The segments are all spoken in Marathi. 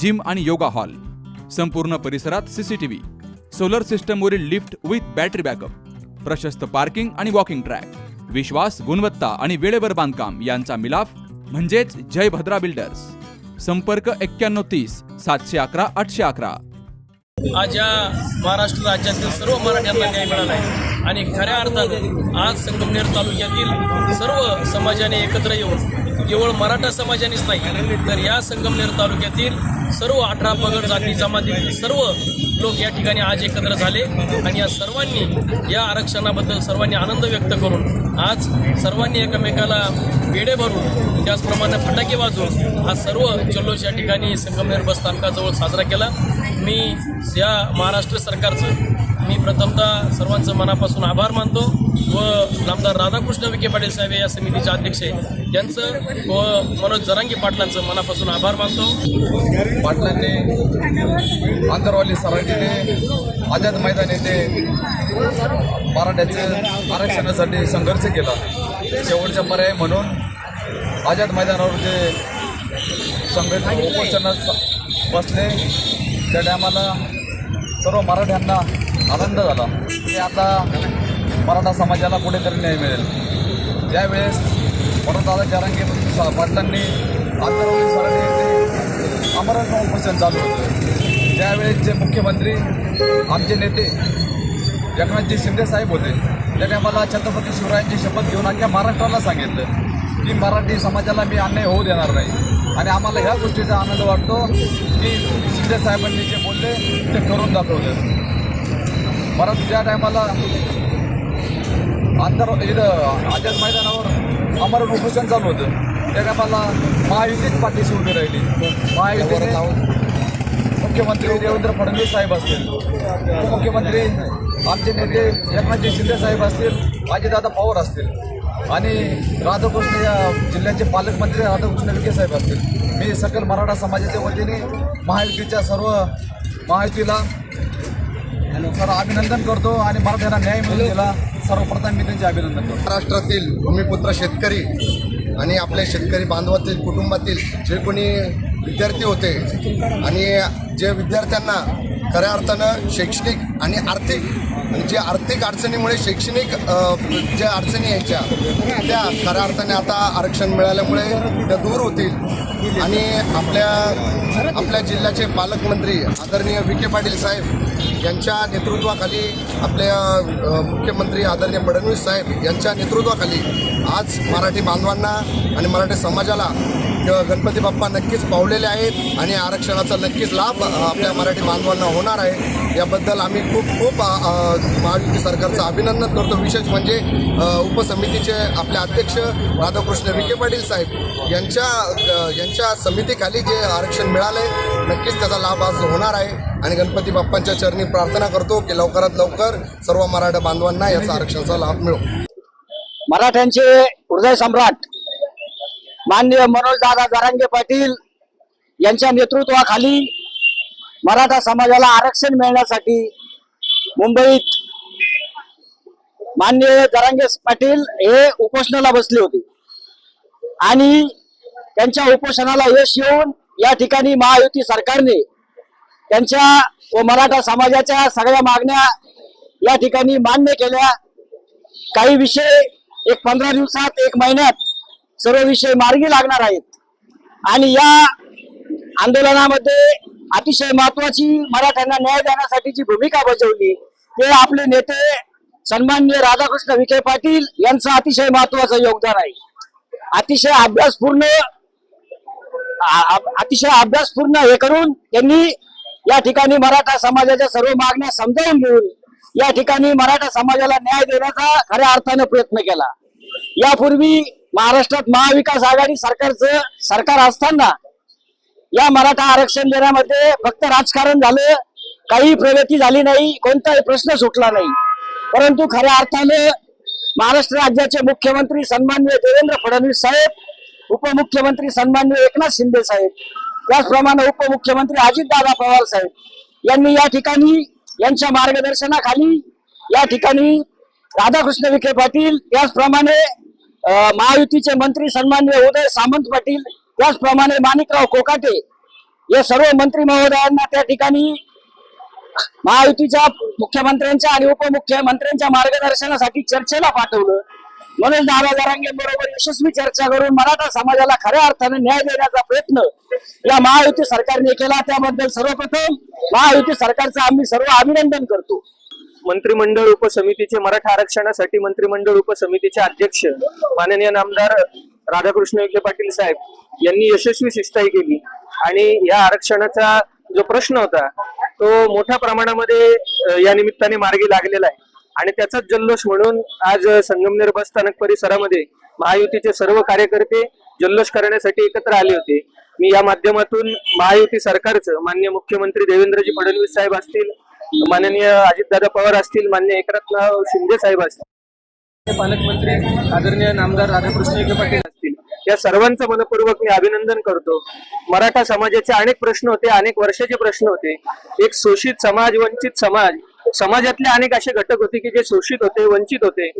जिम आणि योगा हॉल. संपूर्ण परिसरात सीसीटीव्ही सोलर सिस्टमवरील लिफ्ट विथ बॅटरी बॅकअप. प्रशस्त पार्किंग आणि वॉकिंग ट्रॅक. विश्वास गुणवत्ता आणि वेळेवर बांधकाम यांचा मिलाफ म्हणजेच जय भद्रा बिल्डर्स. संपर्क एक्क्याण्णव तीस सातशे अकरा आठशे अकरा. आज या महाराष्ट्र राज्यातील सर्व मराठ्यांना न्याय मिळाला आहे. आणि खऱ्या अर्थाने आज संगमनेर तालुक्यातील सर्व समाजाने एकत्र येऊन केवळ मराठा समाजानेच नाही. तर या संगमनेर तालुक्यातील सर्व अठरा पगड जाती जमातीतील सर्व लोक या ठिकाणी आज एकत्र झाले आणि या सर्वांनी या आरक्षणाबद्दल सर्वांनी आनंद व्यक्त करून आज सर्वांनी एकमेकाला वेडे भरून त्याचप्रमाणे फटाके वाजवून हा सर्व जल्लोष या ठिकाणी संगमनेर बस स्थानकाजवळ साजरा केला. मी या महाराष्ट्र सरकारचं मी प्रथमतः सर्वांचं मनापासून आभार मानतो व नामदार राधाकृष्ण विखे पाटील साहेब हे या समितीचे अध्यक्ष यांचं व मनोज जरांगी पाटलांचं मनापासून आभार मानतो. पाटलांनी आंतरवाली सरांनी आझाद मैदान येथे मराठ्याचे आरक्षणासाठी संघर्ष केला. शेवटचा पर्याय म्हणून आझाद मैदानावर जे संघटना उपोषणात बसले त्या टायमाला सर्व मराठ्यांना आनंद झाला. की आता मराठा समाजाला कुठेतरी न्याय मिळेल. त्यावेळेस दादा जरांगे पाटलांनी आंतरवाली सराटी येथे अमरण उपोषण चालू होतं. त्यावेळेस मुख्यमंत्री आमचे नेते एकनाथजी शिंदे साहेब होते त्याने मला छत्रपती शिवरायांची शपथ घेऊन अख्ख्या महाराष्ट्राला सांगितलं की मराठी समाजाला मी अन्याय होऊ देणार नाही. आणि आम्हाला ह्या गोष्टीचा आनंद वाटतो की शिंदेसाहेबांनी जे बोलले ते करून दाखवलं. परत ज्या टायमाला आंतर इथं आझाद मैदानावर आम्हाला उपोषण चालू होतं. त्या मला महायुतीच पाठीशी उभी राहिली. महायुतीने मुख्यमंत्री देवेंद्र फडणवीस साहेब असतील. उपमुख्यमंत्री आमचे नेते एकनाथजी शिंदे साहेब असतील अजितदादा पवार असतील आणि राधाकृष्ण या जिल्ह्याचे पालकमंत्री राधाकृष्ण विखे साहेब असतील. मी सकल मराठा समाजाच्या वतीने महायुतीच्या सर्व महायुतीला सर अभिनंदन करतो आणि मराठ्यांना न्याय मिळून दिला. सर्वप्रथम मी त्यांचे अभिनंदन करतो. महाराष्ट्रातील भूमिपुत्र शेतकरी आणि आपल्या शेतकरी बांधवातील कुटुंबातील जे कोणी विद्यार्थी होते आणि जे विद्यार्थ्यांना खऱ्या अर्थानं शैक्षणिक आणि आर्थिक आणि जे आर्थिक अडचणीमुळे शैक्षणिक ज्या अडचणी यायच्या त्या खऱ्या अर्थाने आता आरक्षण मिळाल्यामुळे त्या दूर होतील. आणि आपल्या आपल्या जिल्ह्याचे पालकमंत्री आदरणीय विखे पाटील साहेब यांच्या नेतृत्वाखाली आपल्या मुख्यमंत्री आदरणीय फडणवीस साहेब यांच्या नेतृत्वाखाली आज मराठी बांधवांना आणि मराठी समाजाला गणपती बाप्पा नक्कीच पावलेले आहेत आणि आरक्षणाचा नक्कीच लाभ आपल्या मराठी बांधवांना होणार आहे. याबद्दल आम्ही खूप खूप महायुती सरकारचं अभिनंदन करतो. विशेष म्हणजे उपसमितीचे आपले अध्यक्ष राधाकृष्ण विखे पाटील साहेब यांच्या यांच्या समितीखाली जे आरक्षण मिळालंय नक्कीच त्याचा लाभ आज होणार आहे. आणि गणपती बाप्पांच्या चरणी प्रार्थना करतो की लवकरात लवकर सर्व मराठा बांधवांना याचा आरक्षणाचा लाभ मिळो. मराठ्यांचे हृदय सम्राट माननीय मनोज दादा जरांगे पाटील यांच्या नेतृत्वाखाली मराठा समाजाला आरक्षण मिळण्यासाठी मुंबईत माननीय जरांगे पाटील हे उपोषणाला बसले होते. आणि त्यांच्या उपोषणाला यश येऊन या ठिकाणी महायुती सरकारने त्यांच्या व मराठा समाजाच्या सगळ्या मागण्या या ठिकाणी मान्य केल्या. काही विषय एक पंधरा दिवसात एक महिन्यात सर्व विषय मार्गी लागणार आहेत. आणि या आंदोलनामध्ये अतिशय महत्वाची मराठ्यांना न्याय देण्यासाठी जी भूमिका बजावली ते आपले नेते सन्मान्य राधाकृष्ण विखे पाटील यांचं अतिशय महत्वाचं योगदान आहे. अतिशय अभ्यासपूर्ण अतिशय अभ्यासपूर्ण हे करून त्यांनी या ठिकाणी मराठा समाजाच्या सर्व मागण्या समजावून घेऊन या ठिकाणी मराठा समाजाला न्याय देण्याचा खऱ्या अर्थानं प्रयत्न केला. यापूर्वी महाराष्ट्रात महाविकास आघाडी सरकारचं सरकार असताना या मराठा आरक्षण देण्यामध्ये फक्त राजकारण झालं काही प्रगती झाली नाही कोणताही प्रश्न सुटला नाही. परंतु खऱ्या अर्थाने महाराष्ट्र राज्याचे मुख्यमंत्री सन्मान्य देवेंद्र फडणवीस साहेब उपमुख्यमंत्री सन्मान्य एकनाथ शिंदे साहेब त्याचप्रमाणे उपमुख्यमंत्री अजितदादा पवार साहेब यांनी या ठिकाणी यांच्या मार्गदर्शनाखाली या ठिकाणी राधाकृष्ण विखे पाटील त्याचप्रमाणे महायुतीचे मंत्री सन्मान्य उदय सामंत पाटील त्याचप्रमाणे माणिकराव कोकाटे हे सर्व मंत्री महोदयांना त्या ठिकाणी महायुतीच्या मुख्यमंत्र्यांच्या आणि उपमुख्यमंत्र्यांच्या मार्गदर्शनासाठी चर्चेला पाठवलं. मनोज दादा बरोबर यशस्वी चर्चा करून मराठा समाजाला खऱ्या अर्थाने न्याय देण्याचा प्रयत्न या महायुती सरकारने केला. त्याबद्दल सर्वप्रथम महायुती सरकारचं आम्ही सर्व अभिनंदन करतो. मंत्रिमंडळ उपसमितीचे मराठा आरक्षणासाठी मंत्रिमंडळ उपसमितीचे अध्यक्ष माननीय नामदार राधाकृष्ण विखे पाटील साहेब यांनी यशस्वी शिष्टाई केली. आणि या आरक्षणाचा जो प्रश्न होता तो मोठ्या प्रमाणामध्ये या निमित्ताने मार्गी लागलेला आहे. आणि त्याचाच जल्लोष म्हणून आज संगमनेर बस स्थानक परिसरामध्ये महायुतीचे सर्व कार्यकर्ते जल्लोष करण्यासाठी एकत्र आले होते. मी या माध्यमातून महायुती सरकारचं मान्य मुख्यमंत्री देवेंद्रजी फडणवीस साहेब असतील माननीय अजितदादा पवार असतील मान्य एकनाथ शिंदे साहेब असतील पालकमंत्री आदरणीय नामदार राधाकृष्ण विखे पाटील असतील या सर्वांचं मनपूर्वक मी अभिनंदन करतो. मराठा समाजाचे अनेक प्रश्न होते अनेक वर्षाचे प्रश्न होते. एक शोषित समाज वंचित समाज समाजातले अनेक असे घटक होते की जे शोषित होते वंचित होते.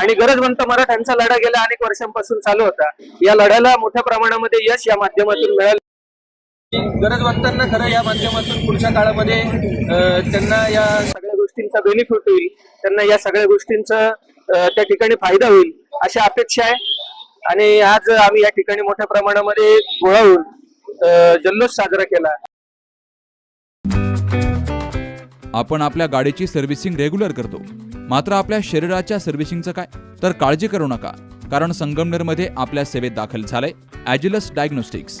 आणि गरजवंत मराठ्यांचा लढा गेल्या अनेक वर्षांपासून चालू होता. या लढ्याला मोठ्या प्रमाणामध्ये यश या माध्यमातून मिळालं. गरज वाटताना खरं या माध्यमातून पुढच्या काळामध्ये त्यांना या सगळ्या गोष्टींचा बेनिफिट होईल. त्यांना या सगळ्या गोष्टींचा त्या ठिकाणी फायदा होईल अशी अपेक्षा आहे. आणि आज आम्ही या ठिकाणी मोठ्या प्रमाणामध्ये गोळा होऊन जल्लोष साजरा केला. आपण आपल्या गाडीची सर्व्हिसिंग रेग्युलर करतो. मात्र आपल्या शरीराच्या सर्व्हिसिंगचं काय? तर काळजी करू नका. कारण संगमनेरमध्ये आपल्या सेवेत दाखल झालंय Agilus diagnostics